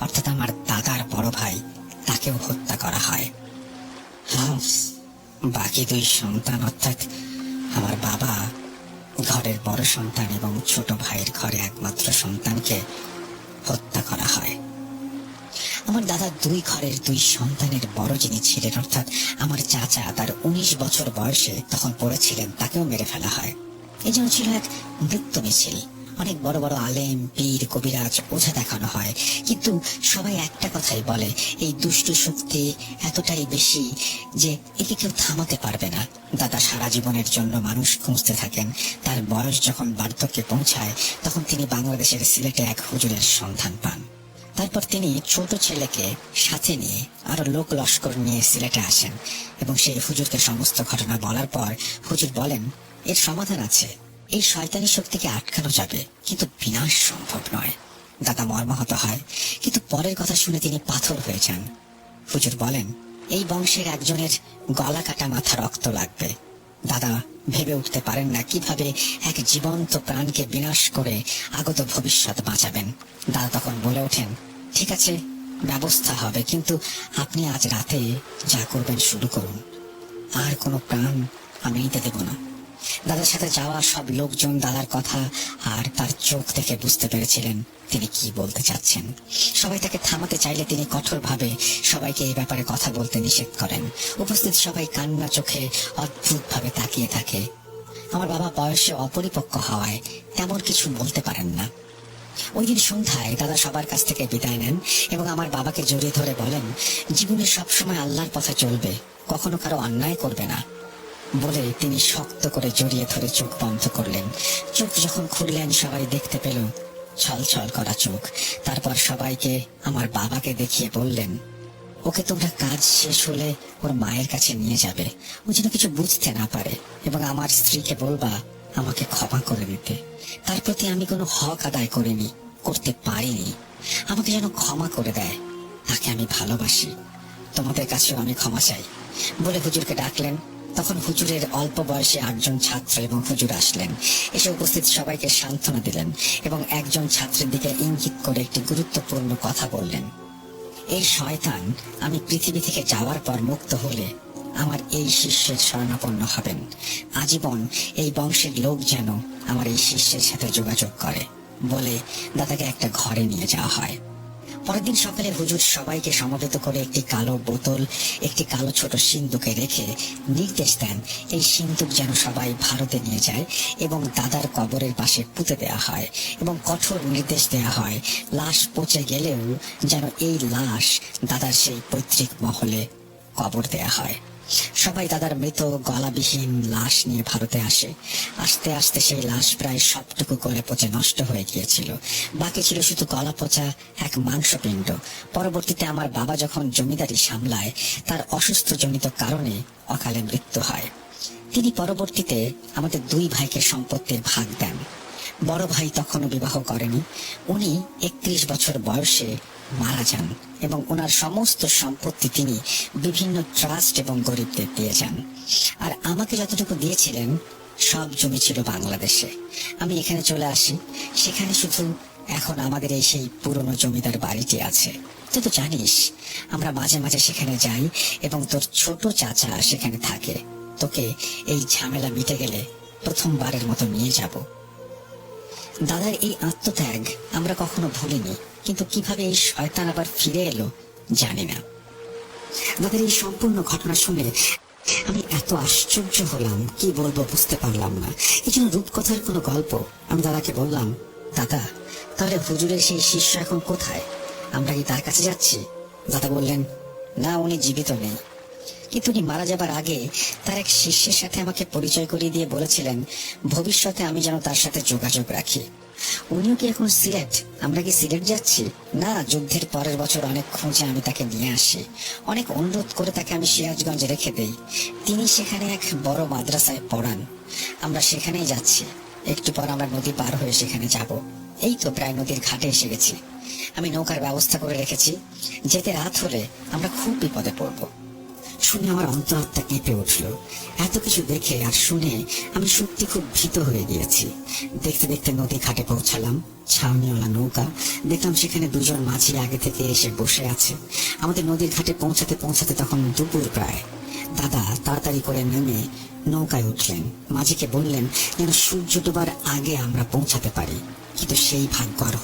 অর্থাৎ আমার দাদার বড় ভাই, তাকেও হত্যা করা হয়। হাফস বাকি দুই সন্তান অর্থাৎ আমার বাবা, ঘরের বড় সন্তান এবং ছোট ভাইয়ের ঘরে একমাত্র সন্তানকে হত্যা করা হয়। আমার দাদা দুই ঘরের দুই সন্তানের বড় যিনি ছিলেন, অর্থাৎ আমার চাচা তার উনিশ বছর বয়সে তখন পড়েছিলেন, তাকেও মেরে ফেলা হয়। এই জন্য ছিল এক মৃত্যু মিছিল। অনেক বড় বড় আলেম, পীর, কবিরাজ ওঝা দেখানো হয়। কিন্তু সবাই একটা কথাই বলে, এই দুষ্ট শক্তি এতটাই বেশি যে একে কেউ থামাতে পারবে না। দাদা সারা জীবনের জন্য মানুষ খুঁজতে থাকেন। তার বয়স যখন বার্ধক্যে পৌঁছায়, তখন তিনি বাংলাদেশের সিলেটে এক হুজুরের সন্ধান পান। তারপর তিনি ছোট ছেলেকে সাথে নিয়ে আরও লোক লস্কর নিয়ে সিলেটে আসেন এবং সেই হুজুরকে সমস্ত ঘটনা বলার পর হুজুর বলেন, এর সমাধান আছে। এই শয়তানি শক্তিকে আটকানো যাবে। কিন্তু বিনাশ সম্ভব নয়। দাদা মর্মাহত হয়। কিন্তু পরের কথা শুনে তিনি পাথর হয়ে যান। হুজুর বলেন, এই বংশের একজনের গলা কাটা মাথা রক্ত লাগবে। দাদা, ভেবে উঠতে পারেন না কীভাবে এক জীবন্ত প্রাণকে বিনাশ করে আগত ভবিষ্যৎ বাঁচাবেন। দাদা তখন বলে ওঠেন, ঠিক আছে, ব্যবস্থা হবে, কিন্তু আপনি আজ রাতে যা করবেন শুরু করুন। আর কোনো প্রাণ আমি নিতে দেব না। দাদার সাথে যাওয়া সব লোকজন দাদার কথা আর তার চোখ থেকে বুঝতে পেরেছিলেন তিনি কি বলতে চাচ্ছেন। সবাই তাকে থামাতে চাইলে তিনি কঠোরভাবে সবাইকে এই ব্যাপারে কথা বলতে নিষেধ করেন। উপস্থিত সবাই কান্না চোখে অদ্ভুত ভাবে তাকিয়ে থাকে। আমার বাবা বয়সে অপরিপক্ক হওয়ায় তেমন কিছু বলতে পারেন না। ওই দিন সন্ধ্যায় দাদা সবার কাছ থেকে বিদায় নেন এবং আমার বাবাকে জড়িয়ে ধরে বলেন, জীবনে সবসময় আল্লাহর পথে চলবে, কখনো কারও অন্যায় করবে না। বলে তিনি শক্ত করে জড়িয়ে ধরে চোখ বন্ধ করলেন। চোখ যখন খুললেন, সবাই দেখতে পেল ছল ছল করা চোখ। তারপর সবাইকে আমার বাবাকে দেখিয়ে বললেন, ওকে তোমরা কাজ শেষ হলে ওর মায়ের কাছে নিয়ে যাবে। ও যেন কিছু বুঝতে না পারে এবং আমার স্ত্রীকে বলবা, আমাকে ক্ষমা করে দিতে। তার প্রতি আমি কোনো হক আদায় করিনি, করতে পারিনি। আমাকে যেন ক্ষমা করে দেয়, তাকে আমি ভালোবাসি। তোমাদের কাছেও আমি ক্ষমা চাই। বলে হুজুরকে ডাকলেন। তখন হুজুরের অল্প বয়সে আটজন ছাত্র এবং হুজুর আসলেন। এসে উপস্থিত সবাইকে সান্ত্বনা দিলেন এবং একজন ছাত্রের দিকে ইঙ্গিত করে একটি গুরুত্বপূর্ণ কথা বললেন। এই শয়তান, আমি পৃথিবী থেকে যাওয়ার পর মুক্ত হলে আমার এই শিষ্যের শরণাপন্ন হবেন। আজীবন এই বংশের লোক যেন আমার এই শিষ্যের সাথে যোগাযোগ করে। বলে দাদাকে একটা ঘরে নিয়ে যাওয়া হয়। পরের দিন সকালে হুজুর সবাইকে সমবেত করে একটি কালো বোতল, একটি কালো ছোট সিন্ধুকে রেখে নির্দেশ দেন, এই সিন্ধুক যেন সবাই ভারতে নিয়ে যায় এবং দাদার কবরের পাশে পুঁতে দেয়া হয় এবং কঠোর নির্দেশ দেয়া হয়। লাশ পচে গেলেও যেন এই লাশ দাদার সেই পৈতৃক মহলে কবর দেয়া হয়। সবাই দাদার মৃত গলাবিহীন লাশ নিয়ে ভারতে আসে। আস্তে আস্তে সেই লাশ প্রায় সবটুকু গলে পচে নষ্ট হয়ে গিয়েছিল। বাকি ছিল শুধু গলা পচা এক মাংসপিণ্ড। পরবর্তীতে আমার বাবা যখন জমিদারি সামলায়, তার অসুস্থ জনিত কারণে অকালে মৃত্যু হয়। তিনি পরবর্তীতে আমাদের দুই ভাইকে সম্পত্তির ভাগ দেন। বড় ভাই তখনও বিবাহ করেনি। উনি একত্রিশ বছর বয়সে মারা যান এবং ওনার সমস্ত সম্পত্তি তিনি বিভিন্ন ট্রাস্ট এবং গরিবদের দিয়ে যান। আর আমাকে যতটুকু দিয়েছিলেন, সব জমি ছিল বাংলাদেশে। আমি এখানে চলে আসি। সেখানে শুধু এখন আমাদের এই সেই পুরনো জমিদার বাড়িটি আছে। তুই তো জানিস, আমরা মাঝে মাঝে সেখানে যাই এবং তোর ছোট চাচা সেখানে থাকে। তোকে এই ঝামেলা মিটে গেলে প্রথমবারের মতো নিয়ে যাব। দাদার এই আত্মত্যাগ আমরা কখনো ভুলিনি, কিন্তু কীভাবে এই শয়তান আবার ফিরে এলো, জানি না। দাদার এই সম্পূর্ণ ঘটনা শুনে আমি এত আশ্চর্য হলাম, কি বলব বুঝতে পারলাম না। এই জন্য রূপকথার কোনো গল্প আমি দাদাকে বললাম, দাদা, তাহলে হুজুরের সেই শিষ্য এখন কোথায়? আমরা কি তার কাছে যাচ্ছি? দাদা বললেন, না, উনি জীবিত নেই। কিন্তু উনি মারা যাবার আগে তার এক শিষ্যের সাথে আমাকে পরিচয় করিয়ে দিয়ে বলেছিলেন, ভবিষ্যতে আমি যেন তার সাথে যোগাযোগ রাখি। উনিও কি এখন সিলেট? আমরা কি সিলেট যাচ্ছি? না, যুদ্ধের পরের বছর অনেক খোঁজে আমি তাকে নিয়ে আসি। অনেক অনুরোধ করে তাকে আমি সিরাজগঞ্জে রেখে দেই। তিনি সেখানে এক বড় মাদ্রাসায় পড়ান। আমরা সেখানেই যাচ্ছি। একটু পর আমরা নদী পার হয়ে সেখানে যাব। এই তো প্রায় নদীর ঘাটে এসে গেছি। আমি নৌকার ব্যবস্থা করে রেখেছি। যেতে রাত হলে আমরা খুব বিপদে পড়ব। শুনে আমার অন্তরাত্মা কেঁপে উঠল। এত কিছু দেখে আর শুনে আমি সত্যি খুব ভীত হয়ে গিয়েছি। দেখতে দেখতে নদী ঘাটে পৌঁছালাম, ছাউনিওয়ালা নৌকা। দেখলাম সেখানে দুজন মাঝি আগে থেকে এসে বসে আছে। আমাদের নদীর ঘাটে পৌঁছাতে পৌঁছাতে তখন দুপুর প্রায়। দাদা তাড়াতাড়ি করে নেমে নৌকায় উঠলেন। মাঝিকে বললেন, যেন সূর্য ডোবার আগে আমরা পৌঁছাতে পারি। কিন্তু সেই ভাগ্য আর